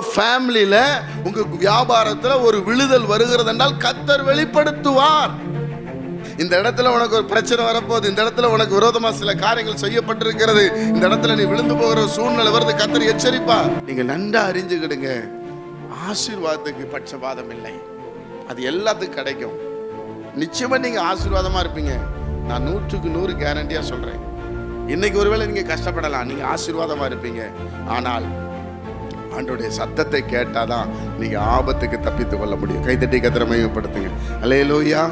உங்க ஃபேமிலியில உங்க வியாபாரத்துல ஒரு விழுதல் வருகிறது என்றால் கத்தர் வெளிப்படுத்துவார். இந்த இடத்துல உனக்கு ஒரு பிரச்சனை வரப்போகுது. இந்த இடத்துல உனக்கு விரோதமா சில காரியங்கள் செய்யப்பட்டிருக்கிறது. இந்த இடத்துல நீ விழுந்து போகிற சூழ்நிலை வருது. கத்தர் எச்சரிப்பா நீங்க நன்றா அறிஞ்சுக்கிடுங்க. ஆசீர்வாதத்துக்கு பட்சபாதம் இல்லை. அது எல்லாத்துக்கும் கிடைக்கும். நிச்சயமா நீங்க ஆசீர்வாதமா இருப்பீங்க. நான் நூற்றுக்கு நூறு கேரண்டியா சொல்றேன். இன்னைக்கு ஒருவேளை நீங்க கஷ்டப்படலாம். நீங்க ஆசீர்வாதமா இருப்பீங்க. ஆனால் ஆண்டோடைய சத்தத்தை கேட்டாதான் நீங்க ஆபத்துக்கு தப்பித்துக் கொள்ள முடியும். கைத்தட்டி கத்திர மையப்படுத்துங்க அலையலூயா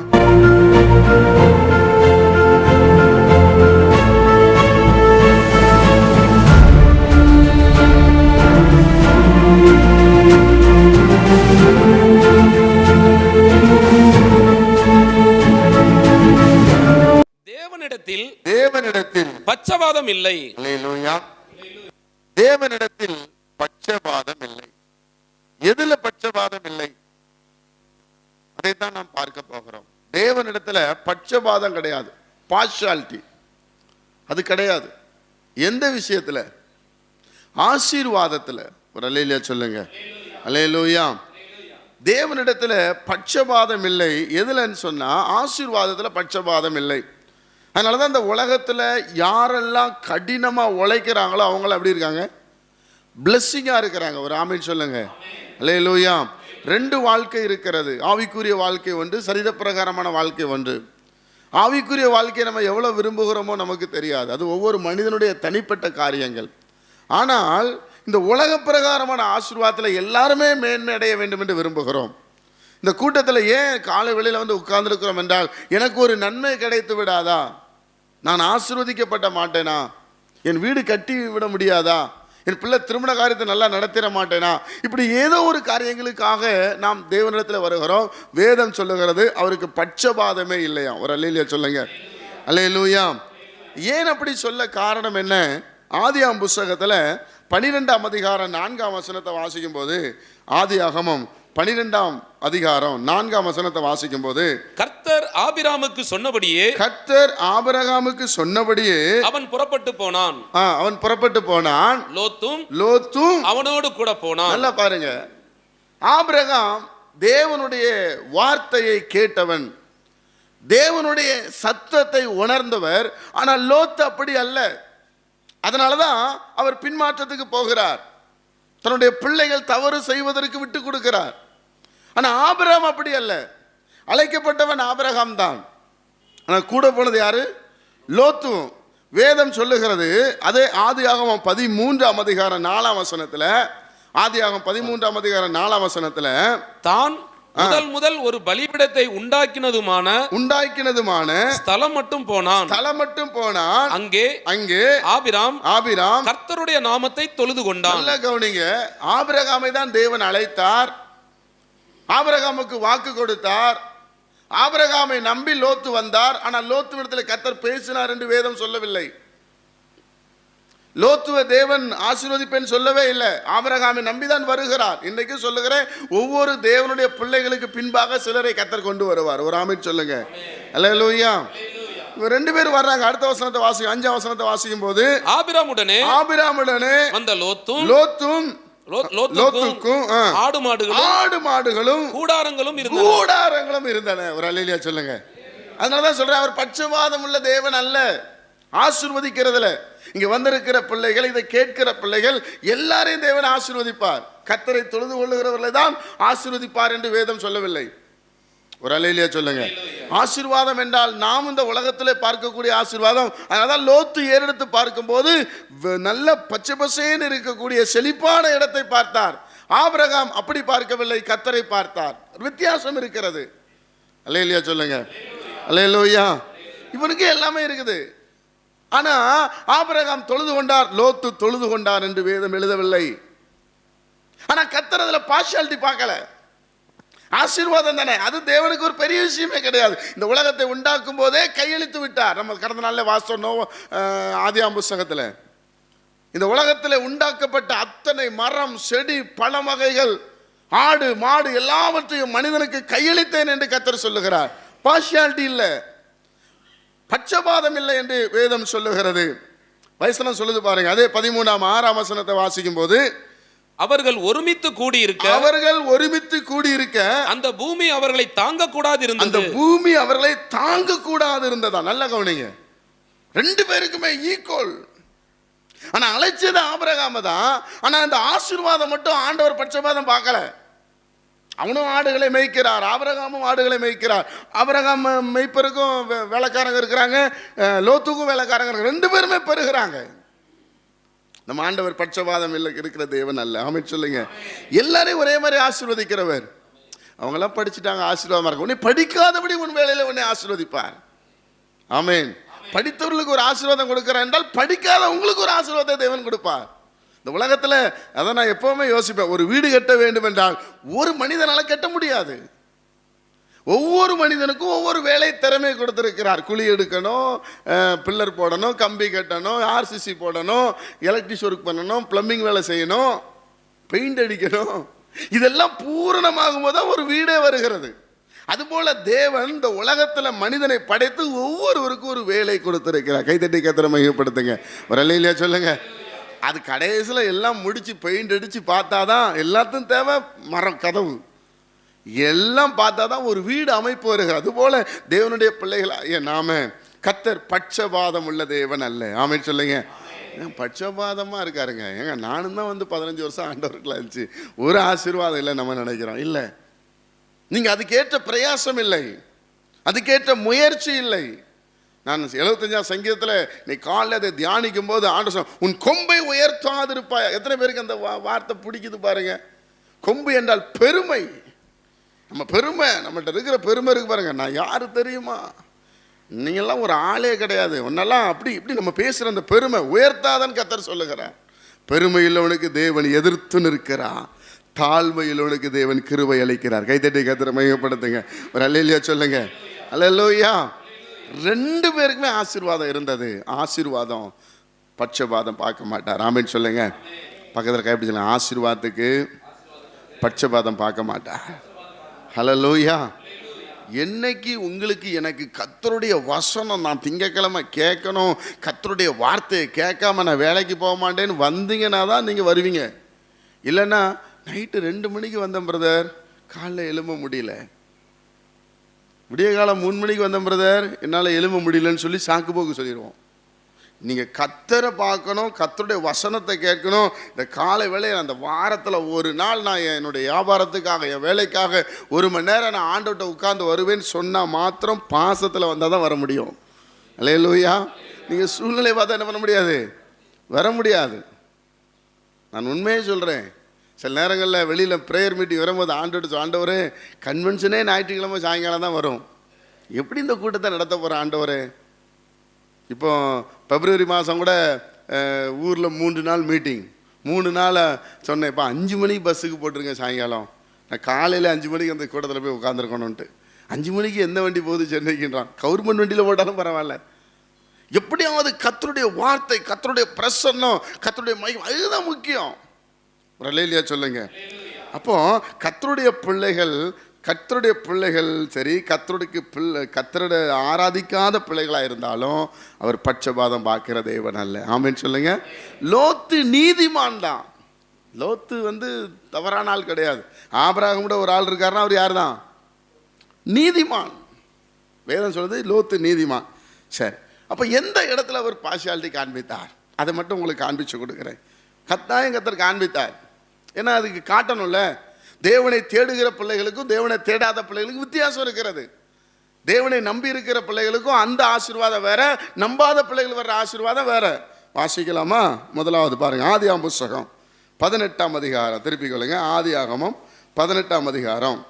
தேவனிடத்தில் தேவனிடத்தில் பச்சவாதம் இல்லை. தேவனிடத்தில் பட்சபாதம் இல்லை. எதுல பட்சபாதம் இல்லை? அதைத்தான் நாம் பார்க்க போகிறோம். தேவனிடத்துல பட்சபாதம் கிடையாது. பார்ஷாலிட்டி அது கிடையாது. எந்த விஷயத்துல? ஆசீர்வாதத்துல. ஒரு அலையில சொல்லுங்க. அலையலூயா தேவனிடத்துல பட்சபாதம் இல்லை. எதுலன்னு சொன்னா ஆசீர்வாதத்துல பட்சபாதம் இல்லை. அதனால தான் இந்த உலகத்துல யாரெல்லாம் கடினமா உழைக்கிறாங்களோ அவங்கள எப்படி இருக்காங்க? பிளஸ்ஸிங்காக இருக்கிறாங்க. ஒரு ஆமீன் சொல்லுங்க. அல்லேலூயா ரெண்டு வாழ்க்கை இருக்கிறது. ஆவிக்குரிய வாழ்க்கை ஒன்று சரீரப்பிரகாரமான வாழ்க்கை ஒன்று. ஆவிக்குரிய வாழ்க்கையை நம்ம எவ்வளோ விரும்புகிறோமோ நமக்கு தெரியாது. அது ஒவ்வொரு மனிதனுடைய தனிப்பட்ட காரியங்கள். ஆனால் இந்த உலக பிரகாரமான ஆசீர்வாதத்தில் எல்லாருமே மேன்மை அடைய வேண்டும் என்று விரும்புகிறோம். இந்த கூட்டத்தில் ஏன் காலை வெளியில் வந்து உட்கார்ந்துருக்கிறோம் என்றால் எனக்கு ஒரு நன்மை கிடைத்து விடாதா? நான் ஆசிர்வதிக்கப்பட மாட்டேனா? என் வீடு கட்டி விட முடியாதா? என் பிள்ளை திருமண காரியத்தை நல்லா நடத்திட மாட்டேனா? இப்படி ஏதோ ஒரு காரியங்களுக்காக நாம் தேவனிடத்தில் வருகிறோம். வேதம் சொல்லுகிறது அவருக்கு பட்சபாதமே இல்லையா? ஒரு அல்லையிலையா சொல்லுங்க. அல்லையிலூயா ஏன் அப்படி சொல்ல காரணம் என்ன? ஆதியாம் புஸ்தகத்தில் பனிரெண்டாம் அதிகாரம் நான்காம் வசனத்தை வாசிக்கும் போது ஆதி அகமம் பனிரெண்டாம் அதிகாரம் நான்காம் வசனத்தை வாசிக்கும் போது கர்த்தர் ஆபிராமுக்கு சொன்னபடியே கர்த்தர் ஆபிரகாமுக்கு சொன்னபடியே அவன் புறப்பட்டு போனான். அவன் புறப்பட்டு போனான். லோத்தும் லோத்தும் அவனோடு கூட போனான். நல்லா பாருங்க. ஆபிரகாம் தேவனுடைய வார்த்தையை கேட்டவன். தேவனுடைய சத்தத்தை உணர்ந்தவர். ஆனால் லோத்து அப்படி அல்ல. அதனால தான் அவர் பின்மாற்றத்துக்கு போகிறார். தன்னுடைய பிள்ளைகள் தவறு செய்வதற்கு விட்டு கொடுக்கிறார். ஆனால் ஆபிரகாம் அப்படி அல்ல. அழைக்கப்பட்டவன் ஆபிரகாம் தான். ஆனால் கூட போனது யாரு? லோத்து. வேதம் சொல்லுகிறது அதே ஆதியாகமம் பதிமூன்றாம் அதிகாரம் நாலாம் வசனத்துல ஆதியாகமம் பதிமூன்றாம் அதிகாரம் நாலாம் வசனத்துல தான் முதல் முதல் ஒரு பலிபிடத்தை உண்டாக்கினதுமான உண்டாக்கினதுமான ஸ்தலம் மட்டும் போனான். தலம் மட்டும் போனான். அங்கே அங்கே ஆபிராம் ஆபிராம் கர்த்தருடைய நாமத்தை தொழுது கொண்டான். நல்ல கவனிங்க ஆபிரகாமை தான் தேவன் அழைத்தார். ஆபிரகாமுக்கு வாக்கு கொடுத்தார். ஆபிரகாமை நம்பி லோத்து வந்தார். ஆனால் லோத்து இடத்துல கத்தர் பேசினார் என்று வேதம் சொல்லவில்லை. லோத்துவ தேவன் ஆசீர்வதிப்பேன் சொல்லவே இல்லை. ஆபிரகாமை நம்பிதான் வருகிறார். இன்றைக்கு சொல்லுகிறேன் ஒவ்வொரு தேவனுடைய பிள்ளைகளுக்கு பின்பாக சிலரை கத்தர் கொண்டு வருவார். ஒரு ஆமை சொல்லுங்க. அல்லேலூயா. இவங்க ரெண்டு பேரும் வர்றாங்க. அடுத்த வசனத்தை வாசிக்கும் அஞ்சாம் வசனத்தை வாசிக்கும் போது ஆபிராமுடனே ஆபிராமுடனே வந்த லோத்தும் லோத்தும் லோத்துக்கும் ஆடு மாடுகளும் ஆடு மாடுகளும் கூடாரங்களும் இருந்தன. கூடாரங்களும் இருந்தன. ஒரு அல்லையா சொல்லுங்க. அதனாலதான் சொல்றேன் அவர் பட்சபாதம் உள்ள தேவன் அல்ல. ஆசீர்வதிக்கிறதுல. இங்க வந்திருக்கிற பிள்ளைகள் இதை கேட்கிற பிள்ளைகள் எல்லாரையும் தேவன் ஆசீர்வதிப்பார். கத்தரை தொழுது கொள்ளுகிறவர்களை தான் ஆசீர்வதிப்பார் என்று வேதம் சொல்லவில்லை. ஒரு அலையிலேயே சொல்லுங்க. ஆசீர்வாதம் என்றால் நாம் இந்த உலகத்திலே பார்க்கக்கூடிய ஆசீர்வாதம். அதனால லோத்து ஏறெடுத்து பார்க்கும்போது நல்ல பச்சை பசேன்னு இருக்கக்கூடிய செழிப்பான இடத்தை பார்த்தார். ஆபிரகாம் அப்படி பார்க்கவில்லை கத்தரை பார்த்தார். வித்தியாசம் இருக்கிறது. அல்லையிலையா சொல்லுங்க. அல்லையிலோயா இவனுக்கு எல்லாமே இருக்குது. ஆனா ஆபிரகாம் தொழுது கொண்டார் லோத்து தொழுது கொண்டார் என்று வேதம் எழுதவில்லை. ஆனா கத்தர் அதுல பார்ஷாலிட்டி பார்க்கல. ஆசீர்வாதம் தானே? அது தேவனுக்கு ஒரு பெரிய விஷயமே கிடையாது. இந்த உலகத்தை உண்டாக்கும் போதே கையெழுத்து விட்டார். நம்ம கடந்த நாளில் வாசம் ஆதியாம் புஸ்தகத்தில். இந்த உலகத்தில் உண்டாக்கப்பட்ட அத்தனை மரம் செடி பழ வகைகள் ஆடு மாடு எல்லாவற்றையும் மனிதனுக்கு கையளித்தேன் என்று கத்தர் சொல்லுகிறார். பார்ஷியாலிட்டி இல்லை. பட்சபாதம் இல்லை என்று வேதம் சொல்லுகிறது. வயசனம் சொல்லுது பாருங்க. அதே பதிமூணாம் ஆறாம் வசனத்தை வாசிக்கும் போது அவர்கள் ஒருமித்து கூடியிருக்க அவர்கள் ஒருமித்து கூடியிருக்க அந்த பூமி அவர்களை தாங்க கூடாது அந்த இருந்தது பூமி அவர்களை தாங்க கூடாது இருந்ததா நல்ல கவனிங்க. ரெண்டு பேருக்குமே ஈக்குவல் ஆனா அழைச்சது ஆபரகாம தான். ஆனா அந்த ஆசீர்வாதம் மட்டும் ஆண்டவர் பட்சபாதம் பார்க்கல. அவனும் ஆடுகளை மேய்க்கிறார் ஆபரகாமும் ஆடுகளை மேய்க்கிறார். ஆபரகாம் மேய்ப்பருக்கும் வேலைக்காரங்க இருக்கிறாங்க லோத்துக்கும் வேலைக்காரங்க. ரெண்டு பேருமே பெறுகிறாங்க நம்ம ஆண்டவர் பட்சபாதம் இல்லை இருக்கிற தேவன் அல்ல. ஆமென் சொல்லுங்க. எல்லாரையும் ஒரே மாதிரி ஆசீர்வதிக்கிறவர். அவங்கெல்லாம் படிச்சுட்டாங்க ஆசீர்வாதமாக இருக்கும் உன்னை படிக்காதபடி உன் வேலையில் உன்னை ஆசீர்வதிப்பார். ஆமேன். படித்தவர்களுக்கு ஒரு ஆசீர்வாதம் கொடுக்குறேன் என்றால் படிக்காத உங்களுக்கு ஒரு ஆசீர்வாதத்தை தேவன் கொடுப்பார். இந்த உலகத்தில் அதை நான் எப்போவுமே யோசிப்பேன். ஒரு வீடு கட்ட வேண்டும் என்றால் ஒரு மனிதனால் கட்ட முடியாது. ஒவ்வொரு மனிதனுக்கும் ஒவ்வொரு வேலை திறமை கொடுத்துருக்கிறார். குழி எடுக்கணும் பில்லர் போடணும் கம்பி கட்டணும் ஆர்சிசி போடணும் எலக்ட்ரிஷ் ஒர்க் பண்ணணும் பிளம்பிங் வேலை செய்யணும் பெயிண்ட் அடிக்கணும். இதெல்லாம் பூரணமாகும் போது தான் ஒரு வீடே வருகிறது. அதுபோல தேவன் இந்த உலகத்தில் மனிதனை படைத்து ஒவ்வொருவருக்கும் ஒரு வேலை கொடுத்துருக்கிறார். கைத்தட்டி கத்திர மையப்படுத்துங்க ஒரு இல்லையா சொல்லுங்க. அது கடைசியில் எல்லாம் முடிச்சு பெயிண்ட் அடிச்சு பார்த்தாதான் எல்லாத்துக்கும் தேவை மரம் கதவு. எல்லாம் பார்த்தா தான் ஒரு வீடு அமைப்பு வருகிறது. அதுபோல தேவனுடைய பிள்ளைகளாகிய நாம கத்தர் பட்சபாதம் உள்ள தேவன் அல்ல. ஆமென் சொல்லுங்க. ஏன் பட்சபாதமாக இருக்காருங்க. ஏங்க நானும் தான் வந்து பதினஞ்சு வருஷம் ஆண்டவருக்குள்ள இருந்துச்சு. ஒரு ஆசீர்வாதம் இல்லை நம்ம நினைக்கிறோம். இல்லை. நீங்கள் அதுக்கேற்ற பிரயாசம் இல்லை. அதுக்கேற்ற முயற்சி இல்லை. நான் எழுபத்தஞ்சாம் சங்கீதத்தில் நீ காலைல அதை தியானிக்கும் போது ஆண்டு சொன்ன உன் கொம்பை உயர்த்தாதிருப்பாய். எத்தனை பேருக்கு அந்த வா- வார்த்தை பிடிக்குது பாருங்க. கொம்பு என்றால் பெருமை. நம்ம பெருமை நம்மகிட்ட இருக்கிற பெருமை இருக்கு பாருங்க. நான் யார் தெரியுமா? நீங்கள்லாம் ஒரு ஆளே கிடையாது. உன்னெல்லாம் அப்படி இப்படி நம்ம பேசுகிற அந்த பெருமை உயர்த்தாதன்னு கத்தர் சொல்லுகிறார். பெருமை உள்ளவனுக்கு தேவன் எதிர்த்து நிற்கிறான் தாழ்மையிலவனுக்கு தேவன் கிருவை அளிக்கிறார். கைத்தட்டி கத்திர மையப்படுத்துங்க ஒரு அல்லையா சொல்லுங்க. அல்லையா ரெண்டு பேருக்குமே ஆசீர்வாதம் இருந்தது. ஆசீர்வாதம் பட்சபாதம் பார்க்க மாட்டார். ராமன் சொல்லுங்க. பக்கத்தில் கைப்பிடி ஆசீர்வாதத்துக்கு பட்சபாதம் பார்க்க மாட்டார். ஹலலூயா என்னைக்கு உங்களுக்கு எனக்கு கத்தருடைய வசனம் நான் திங்கக்கிழமை கேட்கணும் கத்தருடைய வார்த்தையை கேட்காம நான் வேலைக்கு போக மாட்டேன்னு வந்தீங்கன்னா தான் நீங்கள் வருவீங்க. இல்லைன்னா நைட்டு ரெண்டு மணிக்கு வந்தேன் பிரதர் காலைல எழும்ப முடியல. விடிய காலம் மூணு மணிக்கு வந்தேன் பிரதர் என்னால் எழும்ப முடியலன்னு சொல்லி சாக்கு போக்கு சொல்லிடுவோம் நீங்கள் கத்தரை பார்க்கணும் கத்தருடைய வசனத்தை கேட்கணும். இந்த காலை வேலையை அந்த வாரத்தில் ஒரு நாள் நான் என்னுடைய வியாபாரத்துக்காக என் வேலைக்காக ஒரு மணி நேரம் நான் ஆண்டோட்ட உட்காந்து வருவேன்னு சொன்னால் மாத்திரம் பாசத்தில் வந்தால் தான் வர முடியும். இல்லையா லூயா நீங்கள் சூழ்நிலை பார்த்தா என்ன பண்ண முடியாது? வர முடியாது. நான் உண்மையே சொல்கிறேன் சில நேரங்களில் வெளியில் ப்ரேயர் மீட்டிங் வரும்போது ஆண்டோட்டு ஆண்டவர் கன்வென்ஷனே ஞாயிற்றுக்கிழமை சாயங்காலம் தான் வரும். எப்படி இந்த கூட்டத்தை நடத்த போகிற ஆண்டவர்? இப்போ பிப்ரவரி மாதம் கூட ஊரில் மூன்று நாள் மீட்டிங் மூணு நாள் சொன்னேன் இப்போ அஞ்சு மணிக்கு பஸ்ஸுக்கு போட்டிருங்க சாயங்காலம். நான் காலையில் அஞ்சு மணிக்கு அந்த கூட்டத்தில் போய் உட்காந்துருக்கணுன்ட்டு அஞ்சு மணிக்கு எந்த வண்டி போகுது சென்னைக்குன்றான். கவர்மெண்ட் வண்டியில் போட்டாலும் பரவாயில்ல. எப்படியாவது கத்தருடைய வார்த்தை கத்தருடைய பிரசன்னம் கத்தருடைய மையம் அதுதான் முக்கியம். ஒரு இல்லையா சொல்லுங்க. அப்போ கத்தருடைய பிள்ளைகள் கத்தருடைய பிள்ளைகள் சரி கத்தருடைய பிள்ளை கத்தருடைய ஆராதிக்காத பிள்ளைகளாக இருந்தாலும் அவர் பட்சபாதம் பார்க்கிற தேவன் அல்ல. ஆமின்னு சொல்லுங்க. லோத்து நீதிமான் தான். லோத்து வந்து தவறான ஆள் கிடையாது. ஆபராகம் கூட ஒரு ஆள் இருக்காருன்னா அவர் யார் தான் நீதிமான். வேதம் சொல்கிறது லோத்து நீதிமான். சரி. அப்போ எந்த இடத்துல அவர் பாஷாலிட்டி காண்பித்தார்? அதை மட்டும் உங்களுக்கு காண்பிச்சு கொடுக்குறேன். கத்தாயம் கத்தர் காண்பித்தார். ஏன்னா அதுக்கு காட்டணும்ல. தேவனை தேடுகிற பிள்ளைகளுக்கும் தேவனை தேடாத பிள்ளைகளுக்கும் வித்தியாசம் இருக்கிறது. தேவனை நம்பி இருக்கிற பிள்ளைகளுக்கும் அந்த ஆசீர்வாதம் வேற நம்பாத பிள்ளைகள் வர்ற ஆசீர்வாதம் வேற. வாசிக்கலாமா? முதலாவது பாருங்க ஆதியாம் புஸ்தகம் பதினெட்டாம் அதிகாரம். திருப்பி கொள்ளுங்க ஆதி ஆகமம் பதினெட்டாம் அதிகாரம்.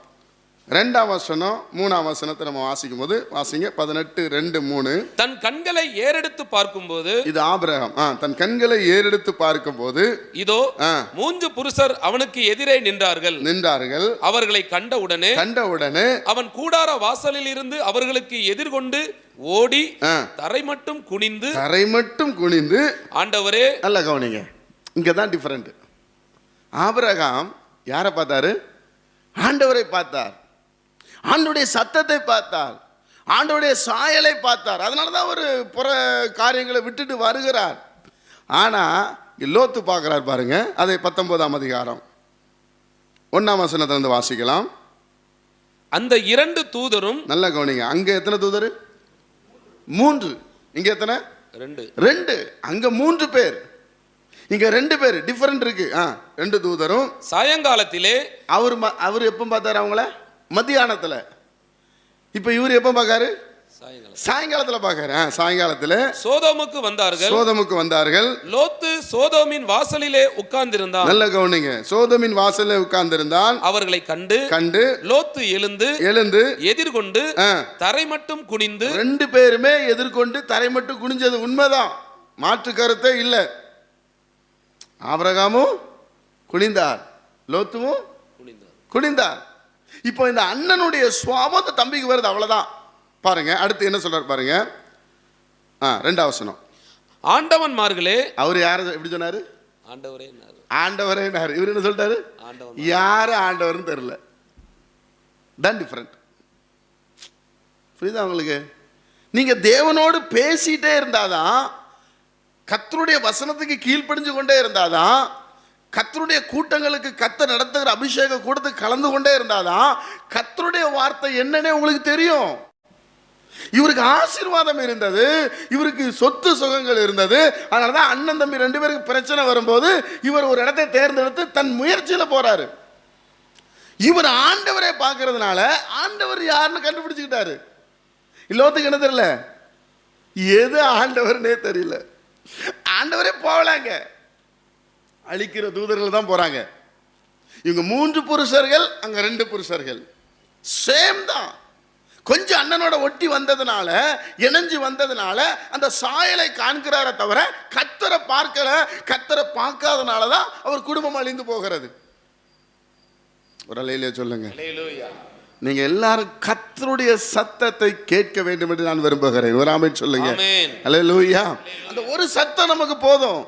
ரெண்டாம் வசனம் மூணாம் வசனத்தை நம்ம வாசிக்கும் போது வாசிங்க. பதினெட்டு ரெண்டு மூணு. தன் கண்களை ஏறெடுத்து பார்க்கும்போது இது ஆபிரகாம். ஆ தன் கண்களை ஏறெடுத்து பார்க்கும்போது இதோ ஆ. மூன்று புருஷர் அவனுக்கு எதிரே நின்றார்கள். நின்றார்கள். அவர்களை கண்டவுடனே கண்டவுடனே அவன் கூடார வாசலில் இருந்து அவர்களுக்கு எதிர்கொண்டு ஓடி ஆ. தரை மட்டும் குனிந்து தரை மட்டும் குனிந்து ஆண்டவரே நல்லா கவனிங்க. இங்கே தான் டிஃப்ரெண்ட் ஆபிரகாம் யாரை பார்த்தாரு? ஆண்டவரை பார்த்தார். ஆண்டவருடைய சத்தத்தை பார்த்தார். ஆண்டவருடைய சாயலை பார்த்தார். அதனால தான் ஒரு புற காரியங்களை விட்டுட்டு வருகிறார். ஆனால் லோத்து பார்க்குறார் பாருங்க. அதை பத்தொன்பதாம் அதிகாரம். ஒன்றாம் வசனத்திலிருந்து வாசிக்கலாம். அந்த இரண்டு தூதரும் நல்லா கவனிங்க. அங்க எத்தனை தூதர்? மூன்று. இங்க எத்தனை? ரெண்டு. ரெண்டு. அங்க மூன்று பேர். இங்க ரெண்டு பேர். டிஃபரெண்ட் இருக்கு. ஆ ரெண்டு தூதரும். சாயங்காலத்திலே அவர் அவர் எப்போ பார்த்தாரு அவங்கள? மத்தியானத்துல. இப்போ இவர் எப்போ பார்க்காரு? சாயங்காலத்துல. பார்க்காரு. ஆ சாயங்காலத்துல சோதோமுக்கு வந்தார்கள். சோதமுக்கு வந்தார்கள். லோத்து சோதோமின் வாசலிலே உட்கார்ந்திருந்தான். நல்ல கவனிங்க. சோதமின் வாசல்ல உட்கார்ந்திருந்தான். அவர்களை கண்டு கண்டு லோத்து எழுந்து எழுந்து எதிர்கொண்டு தரை மட்டும் குனிந்து ரெண்டு பேருமே எதிர்கொண்டு தரை மட்டும் குனிஞ்சது உண்மைதான். மாற்று கருத்தே இல்லை. ஆபிரகாமும் குனிந்தார். லோத்துவும் குனிந்தார். குனிந்தார். இப்போ இந்த அண்ணனுடைய சுவாபம் அந்த தம்பிக்கு வருது அவ்வளவுதான். பாருங்க அடுத்து என்ன சொல்றாரு பாருங்க. ஆ ரெண்டாவது வசனம். ஆண்டவன்மார்களே அவர் யார? எப்படி சொன்னாரு? ஆண்டவரே? ஆண்டவரே இவர் என்ன சொல்லிட்டாரு ஆண்டவன் யாரு ஆண்டவர்னு தெரியல. தான் டிஃப்ரெண்ட் புரியுதா உங்களுக்கு? நீங்க தேவனோடு பேசிட்டே இருந்தாதான் கத்தருடைய வசனத்துக்கு கீழ்ப்படிஞ்சு கொண்டே இருந்தாதான் கத்தருடைய கூட்டங்களுக்கு கத்த நடத்துகிற அபிஷேக கூட்டத்துக்கு கலந்து கொண்டே இருந்தாதான் கத்தருடைய வார்த்தை என்னன்னே உங்களுக்கு தெரியும். இவருக்கு ஆசீர்வாதம் இருந்தது இவருக்கு சொத்து சுகங்கள் இருந்தது அதனால தான் அண்ணன் தம்பி ரெண்டு பேருக்கு பிரச்சனை வரும்போது இவர் ஒரு இடத்தை தேர்ந்தெடுத்து தன் முயற்சியில் போறாரு. இவர் ஆண்டவரை பார்க்கறதுனால ஆண்டவர் யாருன்னு கண்டுபிடிச்சுக்கிட்டாரு. இல்லோத்துக்கு என்ன தெரியல? எது ஆண்டவர்னே தெரியல. ஆண்டவரே போகலாங்க. அழிக்கிற தூதர்கள் தான் போறாங்க. இவங்க மூன்று புருஷர்கள் அங்க ரெண்டு புருஷர்கள். சேம் தான். கொஞ்சம் அண்ணனோட ஒட்டி வந்ததுனால இணைஞ்சு வந்ததுனால அந்த சாயலை காண்கிறாரே தவிர கத்தரை பார்க்கல கத்தரை பார்க்காதனால தான் அவர் குடும்பம் அழிந்து போகிறது. ஒரு அலையிலே சொல்லுங்க. நீங்க எல்லாரும் கத்தருடைய சத்தத்தை கேட்க வேண்டும் என்று நான் விரும்புகிறேன். ஒரு ஆமென் சொல்லுங்க. ஆமென். அல்லேலூயா அந்த ஒரு சத்தம் நமக்கு போதும்.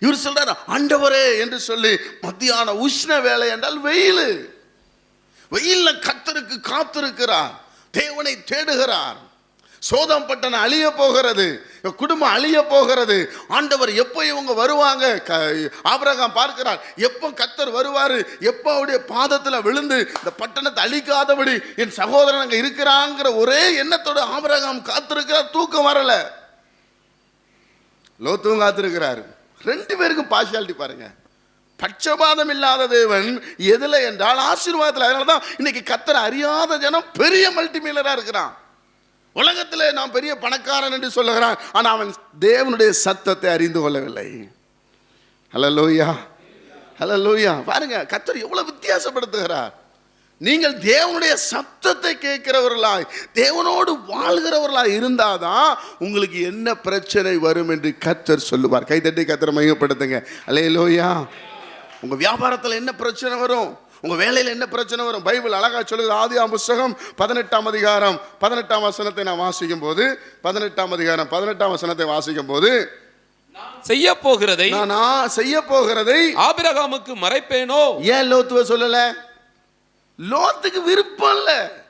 இவர் சொல்றாரு ஆண்டவரே என்று சொல்லி மத்தியான உஷ்ண வேலை என்றால் வெயில். வெயில்ல கத்தருக்கு காத்திருக்கிறார் தேவனை தேடுகிறார். சோதம் பட்டணம் அழிய போகிறது குடும்பம் அழிய போகிறது. ஆண்டவர் எப்போ இவங்க வருவாங்க? க- ஆபிரகாம் பார்க்கிறார் எப்போ கத்தர் வருவார்? எப்போ அவருடைய பாதத்தில் விழுந்து இந்த பட்டணத்தை அழிக்காதபடி என் சகோதரன் அங்கே இருக்கிறாங்கிற ஒரே எண்ணத்தோட ஆபரகம் காத்திருக்கிறார் தூக்கம் வரலை. லோத்துவும் காத்திருக்கிறாரு. ரெண்டு பேருக்கும் பார்ஷியாலிட்டி பாருங்க. பட்சபாதம் இல்லாத தேவன் எதில் என்றால் ஆசீர்வாதத்தில். அதனால தான் இன்னைக்கு கத்தரை அறியாத ஜனம் பெரிய மல்டிமீலராக இருக்கிறான். உலகத்தில் நான் பெரிய பணக்காரன் என்று சொல்லுகிறான். ஆனால் அவன் தேவனுடைய சத்தத்தை அறிந்து கொள்ளவில்லை. ஹலோ லோயா ஹலோ லோயா பாருங்க கத்தர் எவ்வளோ வித்தியாசப்படுத்துகிறார். நீங்கள் தேவனுடைய சத்தத்தை கேட்கிறவர்களாய் தேவனோடு வாழ்கிறவர்களாய் இருந்தாதான் உங்களுக்கு என்ன பிரச்சனை வரும் என்று கத்தர் சொல்லுவார். கைதட்டி கத்தரை மையப்படுத்துங்க அலையலோயா உங்க வியாபாரத்தில் என்ன பிரச்சனை வரும்? உங்க வேலையில் என்ன பிரச்சனை வரும்? பைபிள் அழகா சொல்லுது. ஆதியாம் புஸ்தகம் பதினெட்டாம் அதிகாரம். பதினெட்டாம் வசனத்தை நான் வாசிக்கும் போது பதினெட்டாம் அதிகாரம் பதினெட்டாம் வசனத்தை வாசிக்கும் போது செய்ய போகிறதை நான் செய்ய போகிறதை ஆபிரகாமுக்கு மறைப்பேனோ? ஏன் லோத்துவ சொல்லல? லோத்துக்கு விருப்பம் இல்லை.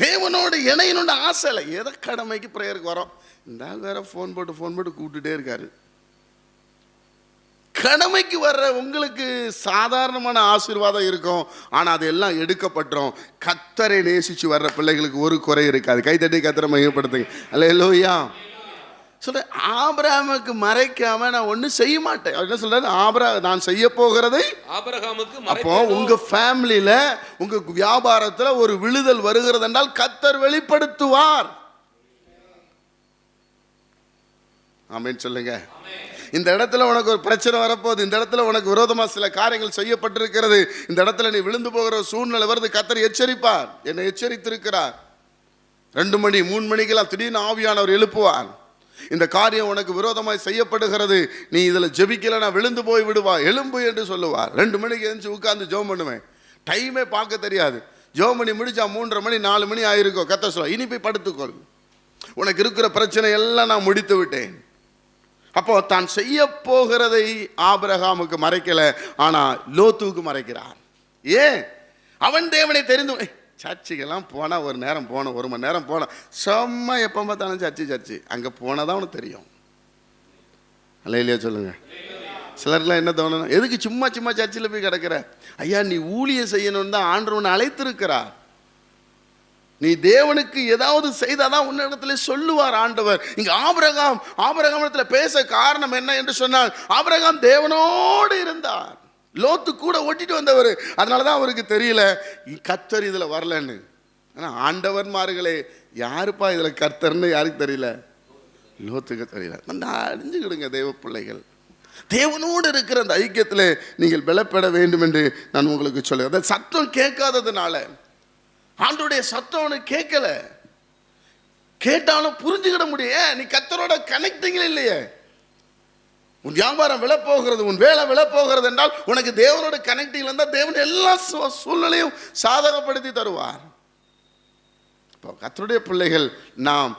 தேவனோடு இணையனோட ஆசை இல்லை. எதை கடமைக்கு ப்ரேயருக்கு வரோம். இந்த ஆள் வேற ஃபோன் போட்டு ஃபோன் போட்டு கூப்பிட்டுட்டே இருக்காரு. கடமைக்கு வர்ற உங்களுக்கு சாதாரணமான ஆசீர்வாதம் இருக்கும். ஆனால் அதெல்லாம் எடுக்கப்பட்டோம். கத்தரை நேசிச்சு வர்ற பிள்ளைகளுக்கு ஒரு குறை இருக்காது. கைத்தட்டி கத்தரை மையப்படுத்துங்க. அல்ல எல்லோயா சொல்ற ஆபிரகாமுக்கு மறைக்காம நான் ஒன்றும் செய்ய மாட்டேன். என்ன சொல்றாரு? ஆபிரா நான் செய்ய போகிறதை ஆபிரகாமுக்கு அப்போ உங்க ஃபேமிலியில உங்க வியாபாரத்துல ஒரு விழுதல் வருகிறது என்றால் கத்தர் வெளிப்படுத்துவார். ஆமென் சொல்லுங்க. இந்த இடத்துல உனக்கு ஒரு பிரச்சனை வரப்போகுது. இந்த இடத்துல உனக்கு விரோதமா சில காரியங்கள் செய்யப்பட்டிருக்கிறது. இந்த இடத்துல நீ விழுந்து போகிற சூழ்நிலை வருது. கத்தர் எச்சரிப்பார். என்னை எச்சரித்திருக்கிறார். ரெண்டு மணி மூணு மணிக்கெல்லாம் திடீர்னு ஆவியானவர் எழுப்புவார். இந்த காரியம் உனக்கு விரோதமாய் செய்யப்படுகிறது. நீ இதில் ஜெபிக்கலைன்னா விழுந்து போய் விடுவா. எலும்பு என்று சொல்லுவார் ரெண்டு மணிக்கு எழுந்து உட்கார்ந்து ஜோம் பண்ணுவேன். டைமே பார்க்க தெரியாது. ஜோம் பண்ணி முடிச்சா மூன்றரை மணி நாலு மணி ஆயிருக்கும் கத்த சொல்ல இனி போய் படுத்துக்கொள். உனக்கு இருக்கிற பிரச்சனை எல்லாம் நான் முடித்து விட்டேன். அப்போ தான் செய்ய போகிறதை ஆபிரகாமுக்கு மறைக்கல. ஆனா லோத்துவுக்கு மறைக்கிறார். ஏன்? அவன் தேவனை தெரிந்து சர்ச்சுக்கெல்லாம் போனால் ஒரு நேரம் போனோம் ஒரு மணி நேரம் போனோம் செம்ம எப்போ பார்த்தாலும் சர்ச்சு சர்ச்சு. அங்கே போனால் தான் உனக்கு தெரியும். அழை இல்லையா சொல்லுங்கள் சிலர்லாம் என்ன தோணணும்? எதுக்கு சும்மா சும்மா சர்ச்சில் போய் கிடக்கிற? ஐயா நீ ஊழிய செய்யணும்னு தான் ஆண்டவன் அழைத்திருக்கிறா. நீ தேவனுக்கு ஏதாவது செய்தாதான் உன்னிடத்துல சொல்லுவார் ஆண்டவர். இங்க ஆபிரகாம் ஆபிரகாமத்துல பேச காரணம் என்ன என்று சொன்னால் ஆபரகாம் தேவனோடு இருந்தார். லோத்து கூட ஓட்டிட்டு வந்தவர். அதனால தான் அவருக்கு தெரியல கத்தர் இதில் வரலன்னு. ஆனால் ஆண்டவன்மார்களே யாருப்பா இதில் கர்த்தர்னு யாருக்கு தெரியல? லோத்துக்கு தெரியல. நான் அறிஞ்சுக்கிடுங்க தெய்வ பிள்ளைகள். தேவனோடு இருக்கிற அந்த ஐக்கியத்தில் நீங்கள் பலப்பட வேண்டும் என்று நான் உங்களுக்கு சொல்லுவேன் அந்த சத்தம் கேட்காததுனால ஆண்டோடைய சத்தம் அவனுக்கு கேட்கலை. கேட்டாலும் புரிஞ்சுக்கிட முடியும் நீ கத்தரோட கனெக்டிங்கில் இல்லையே. உன் வியாபாரம் விழப்போகிறது உன் வேலை விழப்போகிறது என்றால் உனக்கு தேவனோட கனெக்டிங் இருந்தால் தேவன் எல்லா சூழ்நிலையும் சாதகப்படுத்தி தருவார். இப்போ கத்தருடைய பிள்ளைகள் நாம்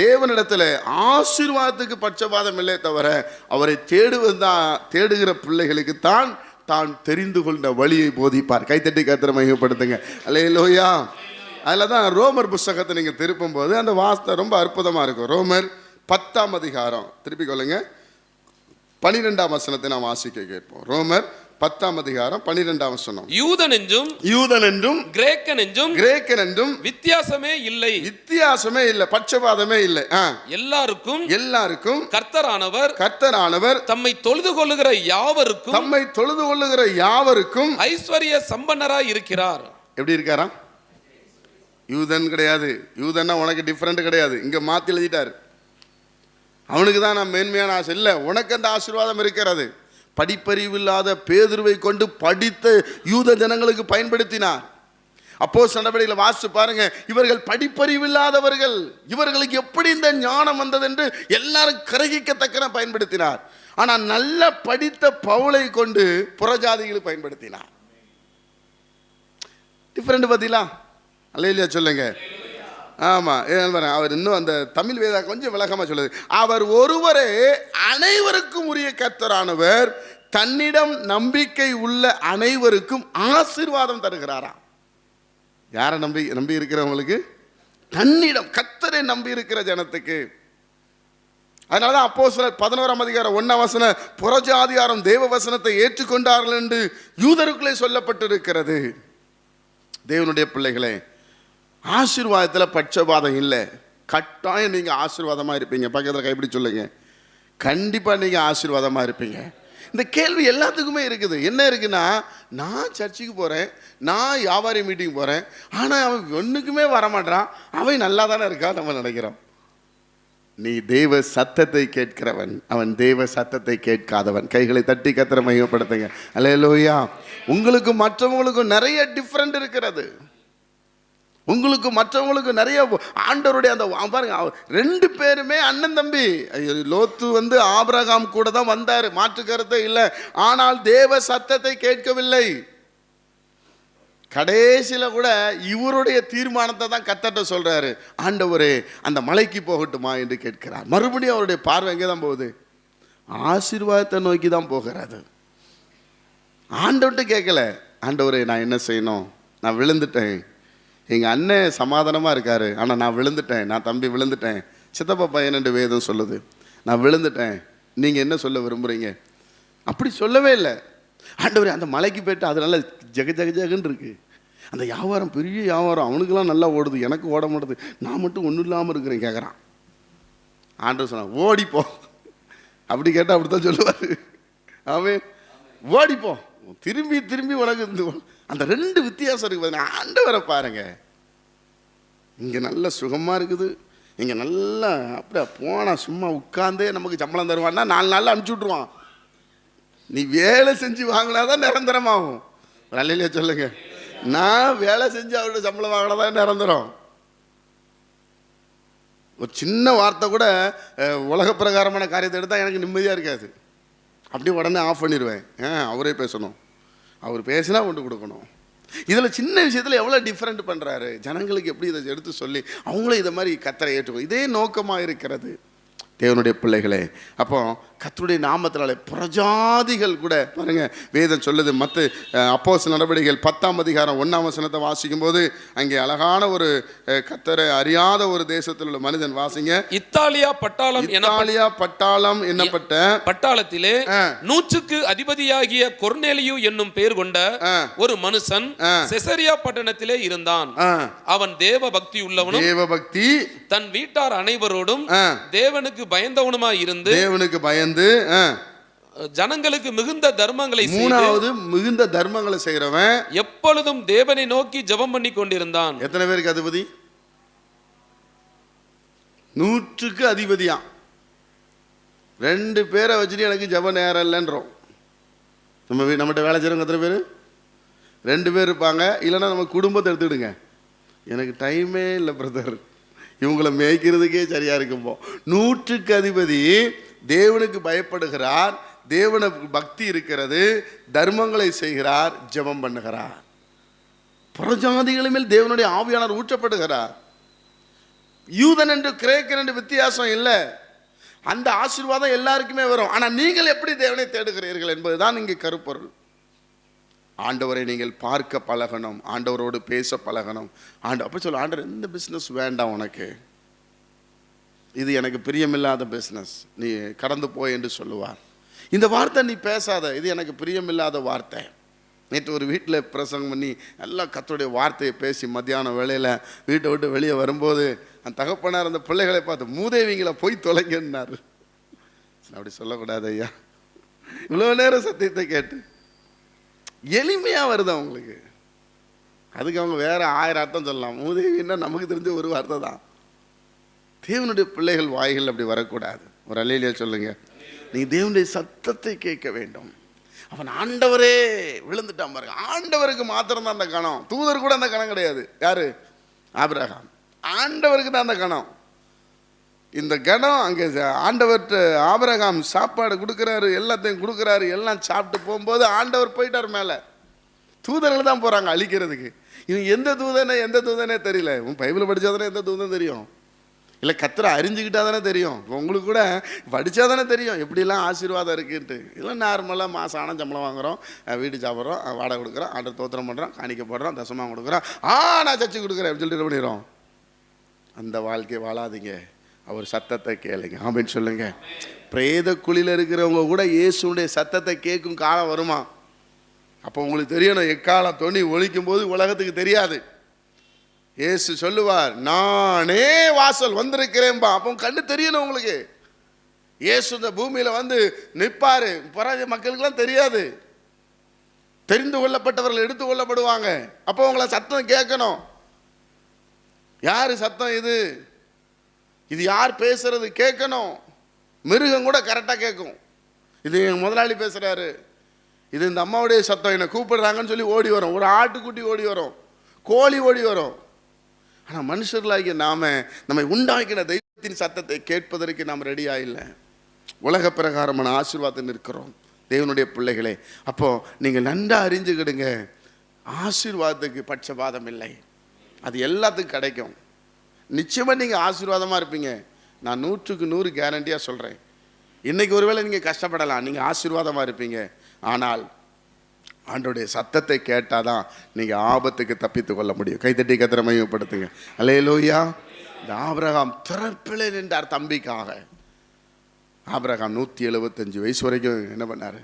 தேவனிடத்தில் ஆசீர்வாதத்துக்கு பட்சபாதம் இல்லை தவிர அவரை தேடுவது தான் தேடுகிற பிள்ளைகளுக்கு தான் தான் தெரிந்து கொண்ட வழியை போதிப்பார். கைத்தட்டி கத்திர மையப்படுத்துங்க அல்லையிலோயா அதில் தான் ரோமர் புஸ்தகத்தை நீங்கள் திருப்பும் போது அந்த வாஸ்தை ரொம்ப அற்புதமாக இருக்கும். ரோமர் பத்தாம் அதிகாரம். திருப்பி கொள்ளுங்கள் பனிரெண்டாம் வசனத்தை நாம் வாசிக்க கேட்போம். ரோமர் பத்தாம் அதிகாரம் பனிரெண்டாம் வசனம். யூதன் என்றும் யூதன் என்றும் கிரேக்கன் என்றும் கிரேக்கன் என்றும் வித்தியாசமே இல்லை. வித்தியாசமே இல்லை பட்சபாதமே இல்லை. எல்லாருக்கும் எல்லாருக்கும் கர்த்தரானவர் கர்த்தரானவர் தம்மை தொழுது கொள்ளுகிற யாவருக்கும் தம்மை தொழுது கொள்ளுகிற யாவருக்கும் ஐஸ்வர்ய சம்பன்னராய் இருக்கிறார். எப்படி இருக்காராம்? யூதன் கிடையாது. யூதன்னா உனக்கு டிஃப்ரெண்ட் கிடையாது. இங்க மாத்தி எழுதிட்டார். அவனுக்கு தான் நான் மேன்மையான ஆசை. இல்லை உனக்கு அந்த ஆசீர்வாதம் இருக்கிறது. படிப்பறிவு இல்லாத பேதுருவை கொண்டு படித்த யூத ஜனங்களுக்கு பயன்படுத்தினார். அப்போ நடவடிக்கையில் வாசித்து பாருங்க இவர்கள் படிப்பறிவு இல்லாதவர்கள் இவர்களுக்கு எப்படி இந்த ஞானம் வந்தது என்று எல்லாரும் கிரகிக்கத்தக்கன பயன்படுத்தினார். ஆனால் நல்ல படித்த பவுளை கொண்டு புறஜாதிகளை பயன்படுத்தினார். டிஃப்ரெண்ட் பார்த்தீங்களா அல்ல இல்லையா சொல்லுங்க. ஆமாம் பாருங்க, அவர் இன்னும் அந்த தமிழ் வேதா கொஞ்சம் விளக்கமாக சொல்லுது. அவர் ஒருவரே அனைவருக்கும் உரிய கர்த்தரானவர் தன்னிடம் நம்பிக்கை உள்ள அனைவருக்கும் ஆசீர்வாதம் தருகிறாராம் யாரை நம்பி நம்பி இருக்கிறவங்களுக்கு தன்னிடம் கத்தரை நம்பி இருக்கிற ஜனத்துக்கு. அதனால தான் அப்போ சில பதினோராம் அதிகாரம் ஒன்னாம் வசன புறஜாதிகாரம் தேவ வசனத்தை ஏற்றுக்கொண்டார்கள் என்று யூதருக்குள்ளே சொல்லப்பட்டிருக்கிறது. தேவனுடைய பிள்ளைகளே ஆசீர்வாதத்தில் பட்சபாதம் இல்லை. கட்டாயம் நீங்கள் ஆசீர்வாதமாக இருப்பீங்க. பக்கத்தில் கைப்பிடி சொல்லுங்க. கண்டிப்பாக நீங்கள் ஆசீர்வாதமாக இருப்பீங்க. இந்த கேள்வி எல்லாத்துக்குமே இருக்குது. என்ன இருக்குன்னா நான் சர்ச்சுக்கு போகிறேன் நான் வியாபாரி மீட்டிங் போகிறேன் ஆனால் அவன் ஒன்றுக்குமே வரமாட்டான் அவன் நல்லா தானே இருக்கா நம்ம நினைக்கிறோம். நீ தெய்வ சத்தத்தை கேட்கிறவன் அவன் தேவ சத்தத்தை கேட்காதவன். கைகளை தட்டி கத்திர மையப்படுத்துங்க அல்லேலூயா உங்களுக்கும் மற்றவங்களுக்கும் நிறைய டிஃப்ரெண்ட் இருக்கிறது. உங்களுக்கு மற்றவங்களுக்கு நிறைய ஆண்டவருடைய அந்த பாருங்க அவர் ரெண்டு பேருமே அண்ணன் தம்பி. ஐயோ, லோத்து வந்து ஆபிரகாம் கூட தான் வந்தார் மாற்று கருத்தே இல்லை. ஆனால் தேவ சத்தத்தை கேட்கவில்லை. கடைசியில் கூட இவருடைய தீர்மானத்தை தான் கத்தட்ட சொல்கிறாரு ஆண்டவரே அந்த மலைக்கு போகட்டுமா என்று கேட்கிறார். மறுபடியும் அவருடைய பார்வை எங்கே தான் போகுது? ஆசீர்வாதத்தை நோக்கி தான் போகிறாரு ஆண்டவர்கிட்ட கேட்கல. ஆண்டவரே நான் என்ன செய்யணும்? நான் விழுந்துட்டேன். எங்கள் அண்ணன் சமாதானமாக இருக்கார். ஆனால் நான் விழுந்துட்டேன். நான் தம்பி விழுந்துட்டேன். சித்தப்பா பையன் என்று வேதம் சொல்லுது. நான் விழுந்துட்டேன். நீங்கள் என்ன சொல்ல விரும்புகிறீங்க அப்படி சொல்லவே இல்லை. ஆண்டவர் அந்த மலைக்கு போயிட்டு அதனால ஜெக ஜெக ஜெகன்னு இருக்கு. அந்த வியாபாரம் பெரிய வியாபாரம். அவனுக்கெல்லாம் நல்லா ஓடுது. எனக்கு ஓட மாட்டுது. நான் மட்டும் ஒன்றும் இல்லாமல் இருக்கிறேன் கேட்குறான் ஆண்டவர் சொன்னான் ஓடிப்போ அப்படி கேட்டால் அப்படி தான் சொல்லுவார் அவன் ஓடிப்போ திரும்பி திரும்பி உனக்கு இந்த அந்த ரெண்டு வித்தியாசம் இருக்குது பாருங்க. ஆண்டவரை பாருங்க. இங்கே நல்ல சுகமாக இருக்குது. இங்கே நல்லா அப்படியே போனால் சும்மா உட்காந்தே நமக்கு சம்பளம் தருவான்னா நாலு நாளில் அனுப்பிச்சி விட்ருவான் நீ வேலை செஞ்சு வாங்கினா தான் நிரந்தரமாகும் நல்லையிலே சொல்லுங்க. நான் வேலை செஞ்சு அவரோட சம்பளம் வாங்கினா தான் நிரந்தரம். ஒரு சின்ன வார்த்தை கூட உலக பிரகாரமான காரியத்தை எடுத்தால் எனக்கு நிம்மதியாக இருக்காது. அப்படியே உடனே ஆஃப் பண்ணிடுவேன் ஆ அவரே பேசணும். அவர் பேசினா கொண்டு கொடுக்கணும். இதில் சின்ன விஷயத்தில் எவ்வளோ டிஃப்ரெண்ட் பண்ணுறாரு ஜனங்களுக்கு எப்படி இதை எடுத்து சொல்லி அவங்களும் இதை மாதிரி கத்தரை ஏற்றுக்கணும் இதே நோக்கமாக இருக்கிறது. தேவனுடைய பிள்ளைகளே அப்போ கர்த்தருடைய நாமத்தினாலே பிரஜாதிகள் கூட பாருங்க வேதம் சொல்லுது மற்ற அப்போஸ் நடவடிக்கைகள் பத்தாம் அதிகாரம் ஒன்றாம் வசனத்தை வாசிக்கும் போது அங்கே அழகான ஒரு அஹ், கர்த்தரை அறியாத ஒரு தேசத்தில் உள்ள மனிதன் வாசிங்க. இத்தாலியா பட்டாளம் இத்தாலியா பட்டாளம் என்னப்பட்ட? பட்டாளத்திலே. நூற்றுக்கு அதிபதியாகிய கொர்நேலியு என்னும் பெயர் கொண்ட. ஒரு மனுஷன் செசரியா பட்டணத்திலே இருந்தான். அவன் தேவ பக்தி உள்ளவனும் தேவபக்தி தன் வீட்டார் அனைவரோடும் தேவனுக்கு பயந்தவனுமாய் இருந்து தேவனுக்கு பயந்து ஆ, ஜனங்களுக்கு மிகுந்த தர்மங்களை மூணாவது மிகுந்த தர்மங்களை செய்கிறவன் எப்பொழுதும் தேவனை நோக்கி ஜெபம் பண்ணி கொண்டிருந்தான். எத்தனை பேருக்கு அதிபதி? நூற்றுக்கு அதிபதியாம் ரெண்டு பேரை வச்சுட்டு எனக்கு ஜப நேரம் இல்லைன்றோம். நம்ம நம்மகிட்ட வேலை செய்கிறவங்க எத்தனை பேர்? ரெண்டு பேர் இருப்பாங்க. இல்லைன்னா நம்ம குடும்பத்தை எடுத்துக்கிடுங்க. எனக்கு டைமே இல்லை பிரதர் இவங்கள மேய்க்கிறதுக்கே சரியாக இருக்கும்போ நூற்றுக்கு அதிபதி தேவனுக்கு பயப்படுகிறார் தேவனுக்கு பக்தி இருக்கிறது தர்மங்களை செய்கிறார் ஜெபம் பண்ணுகிறார். புறஜாதிகளுமே தேவனுடைய ஆவியானவர் ஊற்றப்படுகிறார். யூதன் என்று கிரேக்கன் என்று வித்தியாசம் இல்லை. அந்த ஆசீர்வாதம் எல்லாருக்குமே வரும். ஆனால் நீங்கள் எப்படி தேவனை தேடுகிறீர்கள் என்பதுதான் இங்கே கருப்பொருள். ஆண்டவரை நீங்கள் பார்க்க பழகணும். ஆண்டவரோடு பேச பழகணும். ஆண்டு அப்போ சொல்ல ஆண்டவர் எந்த பிஸ்னஸ் வேண்டாம் உனக்கு. இது எனக்கு பிரியமில்லாத பிஸ்னஸ் நீ கடந்து போய் என்று சொல்லுவார். இந்த வார்த்தை நீ பேசாத. இது எனக்கு பிரியமில்லாத வார்த்தை. நேற்று ஒரு வீட்டில் பிரசங்கம் பண்ணி எல்லாம் கத்தோடைய வார்த்தையை பேசி மத்தியானம் வேளையில் வீட்டை விட்டு வெளியே வரும்போது அந்த தகப்பனார் அந்த பிள்ளைகளை பார்த்து மூதேவிங்களை போய் தொலைங்கன்னார். அப்படி சொல்லக்கூடாது ஐயா. இவ்வளோ நேரம் சத்தியத்தை கேட்டு. எளிமையாக வருது அவங்களுக்கு அதுக்கு அவங்க வேறு ஆயிரம் அர்த்தம் சொல்லலாம். மூதேவின்னா நமக்கு தெரிஞ்ச ஒரு வார்த்தை தான். தேவனுடைய பிள்ளைகள் வாய்கள் அப்படி வரக்கூடாது. ஒரு அலையிலே சொல்லுங்க. நீ தேவனுடைய சத்தத்தை கேட்க வேண்டும். அவன் ஆண்டவரே விழுந்துட்டான் பாருங்க. ஆண்டவருக்கு மாத்திரம் தான் அந்த கணம். தூதர் கூட அந்த கணம் கிடையாது. யாரு? ஆபிரகாம். ஆண்டவருக்கு தான் அந்த கணம். இந்த கணம் அங்கே ஆண்டவர்கிட்ட ஆபரகாம் சாப்பாடு கொடுக்குறாரு எல்லாத்தையும் கொடுக்குறாரு எல்லாம் சாப்பிட்டு போகும்போது ஆண்டவர் போயிட்டார் மேலே. தூதர்கள் தான் போகிறாங்க அழிக்கிறதுக்கு. இவன் எந்த தூதனே எந்த தூதனே தெரியல. உன் பைபிள் படித்தாதானே எந்த தூதன் தெரியும்? இல்லை கத்திர அறிஞ்சுக்கிட்டா தானே தெரியும். இப்போ உங்களுக்கு கூட படித்தா தானே தெரியும். எப்படிலாம் ஆசீர்வாதம் இருக்குன்ட்டு. இல்லை நார்மலாக மாதம் ஆனால் சம்பளம் வாங்குகிறோம் வீடு சாப்பிட்றோம். வாடகை கொடுக்குறோம். ஆண்டர் தோத்திரம் பண்ணுறோம் காணிக்க போடுறோம். தசமாக கொடுக்குறோம். ஆ நான் சர்ச்சை கொடுக்குறேன். அப்படின்னு சொல்லிட்டு பண்ணிடுறோம்? அந்த வாழ்க்கையை வாழாதீங்க. அவர் சத்தத்தை கேளுங்க. அப்படின்னு சொல்லுங்க. பிரேத குழியில் இருக்கிறவங்க கூட இயேசுடைய சத்தத்தை கேட்கும் காலம் வருமா? அப்போ உங்களுக்கு தெரியணும். எக்காலம் தொனி ஒழிக்கும் போது உலகத்துக்கு தெரியாது. இயேசு சொல்லுவார் நானே வாசல் வந்திருக்கிறேன்பா. அப்போ கண்ணு தெரியணும் உங்களுக்கு. இயேசு இந்த பூமியில் வந்து நிற்பார். பராஜ மக்களுக்கெல்லாம் தெரியாது. தெரிந்து கொள்ளப்பட்டவர்கள் எடுத்து கொள்ளப்படுவாங்க. அப்போ உங்களை சத்தம் கேட்கணும். யார் சத்தம் இது? இது யார் பேசுறது? கேட்கணும். மிருகம் கூட கரெக்டாக கேட்கும். இது என் முதலாளி பேசுகிறாரு இது இந்த அம்மாவுடைய சத்தம். என்னை கூப்பிடுறாங்கன்னு சொல்லி ஓடி வரும். ஒரு ஆட்டுக்குட்டி ஓடி வரும். கோழி ஓடி வரும். ஆனால் மனுஷர்களாகிய நாம் நம்மை உண்டாக்கின தெய்வத்தின் சத்தத்தை கேட்பதற்கு நாம் ரெடியாக இல்லை. உலக பிரகாரமான ஆசீர்வாதம் இருக்கிறோம் தேவனுடைய பிள்ளைகளே அப்போது நீங்கள் நன்றாக அறிஞ்சுக்கிடுங்க. ஆசீர்வாதத்துக்கு பட்சபாதம் இல்லை. அது எல்லாத்துக்கும் கிடைக்கும். நிச்சயமாக நீங்கள் ஆசீர்வாதமாக இருப்பீங்க. நான் நூற்றுக்கு நூறு கேரண்டியாக சொல்கிறேன் இன்றைக்கி ஒருவேளை நீங்கள் கஷ்டப்படலாம். நீங்கள் ஆசீர்வாதமாக இருப்பீங்க. ஆனால் ஆண்டோடைய சத்தத்தை கேட்டால் தான் நீங்கள் ஆபத்துக்கு தப்பித்து கொள்ள முடியும். கைத்தட்டி கத்திர மையப்படுத்துங்க அலே லோய்யா இந்த ஆபிரகாம் திறப்பில் நின்றார் தம்பிக்காக. ஆபிரகாம் நூற்றி எழுபத்தஞ்சு வயசு வரைக்கும் என்ன பண்ணார்?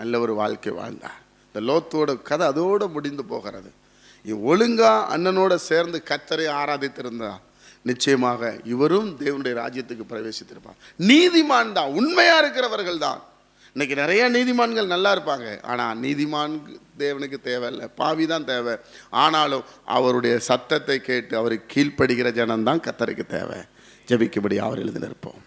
நல்ல ஒரு வாழ்க்கை வாழ்ந்தார். இந்த லோத்தோட கதை அதோடு முடிந்து போகிறது. ஒழுங்காக ஒழுங்கா அண்ணனோட சேர்ந்து கத்தரை ஆராதித்திருந்தா நிச்சயமாக இவரும் தேவனுடைய ராஜ்யத்துக்கு பிரவேசித்திருப்பார். நீதிமான் தான் உண்மையாக இருக்கிறவர்கள் தான். இன்றைக்கி நிறையா நீதிமான்கள் நல்லா இருப்பாங்க. ஆனால் நீதிமான் தேவனுக்கு தேவையில்லை பாவி தான் தேவை. ஆனாலும் அவருடைய சத்தத்தை கேட்டு அவருக்கு கீழ்ப்படுகிற ஜனம்தான் கத்தருக்கு தேவை. ஜெபிக்கும்படி அவர் எழுதி நிற்போம்